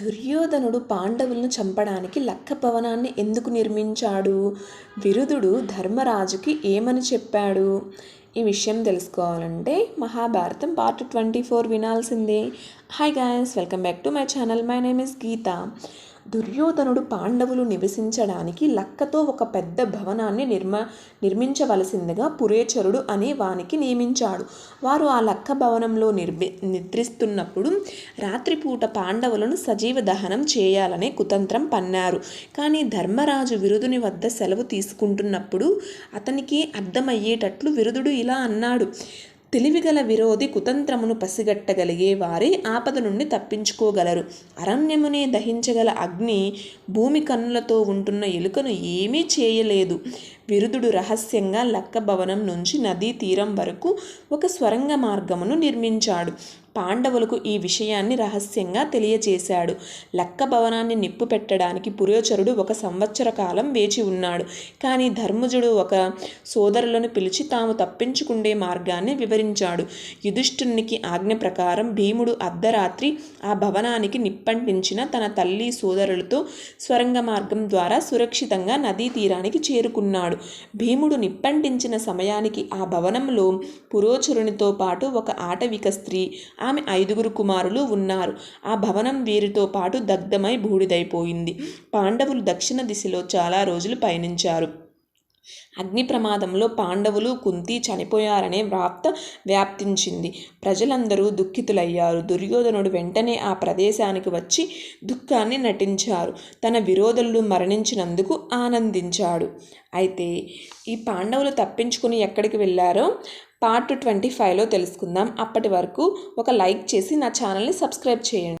దుర్యోధనుడు పాండవులను చంపడానికి లక్క భవనాన్ని ఎందుకు నిర్మించాడు? విరుదుడు ధర్మరాజుకి ఏమని చెప్పాడు? ఈ విషయం తెలుసుకోవాలంటే మహాభారతం పార్ట్ ట్వంటీ ఫోర్ వినాల్సిందే. Hi guys welcome back to my channel my name is Geetha దుర్యోధనుడు పాండవులు నివసించడానికి లక్కతో ఒక పెద్ద భవనాన్ని నిర్మ నిర్మించవలసిందిగా పురేచరుడు అనే వానికి నియమించాడు. వారు ఆ లక్క భవనంలో నిర్మి నిద్రిస్తున్నప్పుడు రాత్రిపూట పాండవులను సజీవ దహనం చేయాలనే కుతంత్రం పన్నారు. కానీ ధర్మరాజు విరుదుని వద్ద సెలవు తీసుకుంటున్నప్పుడు అతనికి అర్థమయ్యేటట్లు విరుదుడు ఇలా అన్నాడు. తెలివిగల విరోధి కుతంత్రమును పసిగట్టగలిగే వారే ఆపద నుండి తప్పించుకోగలరు. అరణ్యమునే దహించగల అగ్ని భూమి కన్నులతో ఉంటున్న ఎలుకను ఏమీ చేయలేదు. విరుదుడు రహస్యంగా లక్క భవనం నుంచి నదీ తీరం వరకు ఒక స్వరంగ మార్గమును నిర్మించాడు. పాండవులకు ఈ విషయాన్ని రహస్యంగా తెలియచేశాడు. లక్క భవనాన్ని నిప్పు పెట్టడానికి పురోచరుడు ఒక సంవత్సర కాలం వేచి ఉన్నాడు. కానీ ధర్మజుడు ఒక సోదరులను పిలిచి తాము తప్పించుకుండే మార్గాన్ని వివరించాడు. యుధిష్ఠునికి ఆజ్ఞ ప్రకారం భీముడు అర్ధరాత్రి ఆ భవనానికి నిప్పంటించిన తన తల్లి సోదరులతో స్వరంగ మార్గం ద్వారా సురక్షితంగా నదీ తీరానికి చేరుకున్నాడు. భీముడు నిప్పంటించిన సమయానికి ఆ భవనంలో పురోచరునితో పాటు ఒక ఆటవిక స్త్రీ ఆమె ఐదుగురు కుమారులు ఉన్నారు. ఆ భవనం వీరితో పాటు దగ్ధమై బూడిదైపోయింది. పాండవులు దక్షిణ దిశలో చాలా రోజులు పయనించారు. అగ్ని ప్రమాదంలో పాండవులు కుంతి చనిపోయారనే వ్రాప్త వ్యాప్తించింది. ప్రజలందరూ దుఃఖితులయ్యారు. దుర్యోధనుడు వెంటనే ఆ ప్రదేశానికి వచ్చి దుఃఖాన్ని నటించారు. తన విరోధులు మరణించినందుకు ఆనందించాడు. అయితే ఈ పాండవులు తప్పించుకుని ఎక్కడికి వెళ్ళారో పార్ట్ ట్వంటీ ఫైవ్లో తెలుసుకుందాం. అప్పటి వరకు ఒక లైక్ చేసి నా ఛానల్ని సబ్స్క్రైబ్ చేయండి.